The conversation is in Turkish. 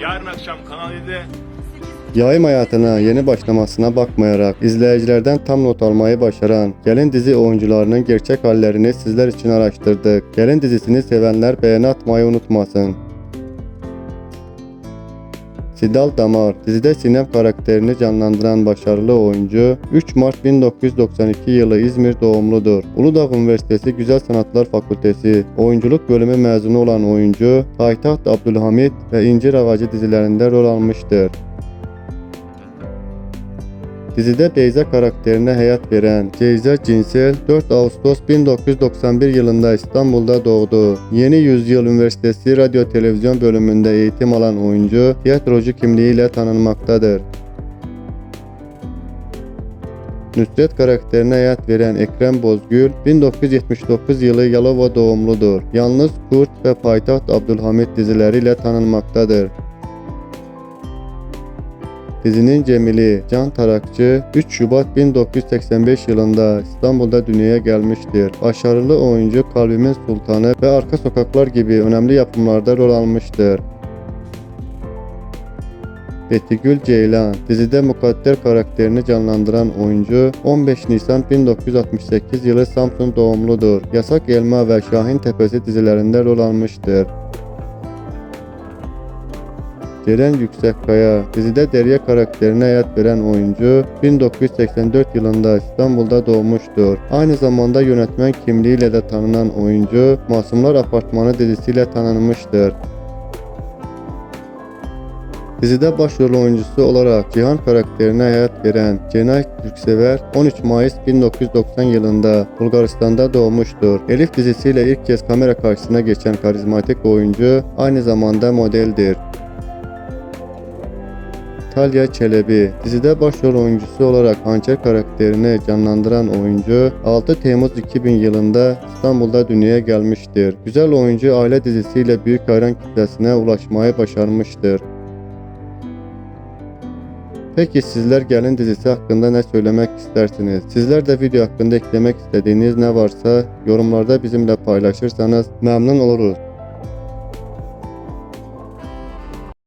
yarın akşam Kanal 7'de Yayım hayatına yeni başlamasına bakmayarak izleyicilerden tam not almayı başaran Gelin dizi oyuncularının gerçek hallerini sizler için araştırdık. Gelin dizisini sevenler beğeni atmayı unutmasın. Sidal Damar dizide Sinem karakterini canlandıran başarılı oyuncu 3 Mart 1992 yılı İzmir doğumludur. Uludağ Üniversitesi Güzel Sanatlar Fakültesi oyunculuk bölümü mezunu olan oyuncu Payitaht Abdülhamit ve İncir Ağacı dizilerinde rol almıştır. Dizide Beyza karakterine hayat veren Ceyza Cinsel 4 Ağustos 1991 yılında İstanbul'da doğdu. Yeni Yüzyıl Üniversitesi Radyo Televizyon bölümünde eğitim alan oyuncu tiyatrocu kimliğiyle tanınmaktadır. Nusret karakterine hayat veren Ekrem Bozgül 1979 yılı Yalova doğumludur. Yalnız Kurt ve Payitaht Abdülhamit dizileriyle tanınmaktadır. Dizinin Cemili Can Tarakçı 3 Şubat 1985 yılında İstanbul'da dünyaya gelmiştir. Başarılı oyuncu Kalbimin Sultanı ve Arka Sokaklar gibi önemli yapımlarda rol almıştır. Betigül Ceylan dizide Mukadder karakterini canlandıran oyuncu 15 Nisan 1968 yılı Samsun doğumludur. Yasak Elma ve Şahin Tepesi dizilerinde rol almıştır. Ceren Yüksekkaya dizide Derya karakterine hayat veren oyuncu 1984 yılında İstanbul'da doğmuştur. Aynı zamanda yönetmen kimliğiyle de tanınan oyuncu Masumlar Apartmanı dizisiyle tanınmıştır. Dizide başrol oyuncusu olarak Cihan karakterine hayat veren Cenay Türksever 13 Mayıs 1990 yılında Bulgaristan'da doğmuştur. Elif dizisiyle ilk kez kamera karşısına geçen karizmatik oyuncu aynı zamanda modeldir. Talya Çelebi dizide başrol oyuncusu olarak Hançer karakterini canlandıran oyuncu 6 Temmuz 2000 yılında İstanbul'da dünyaya gelmiştir. Güzel oyuncu aile dizisiyle büyük hayran kitlesine ulaşmayı başarmıştır. Peki sizler Gelin dizisi hakkında ne söylemek istersiniz? Sizler de video hakkında eklemek istediğiniz ne varsa yorumlarda bizimle paylaşırsanız memnun oluruz.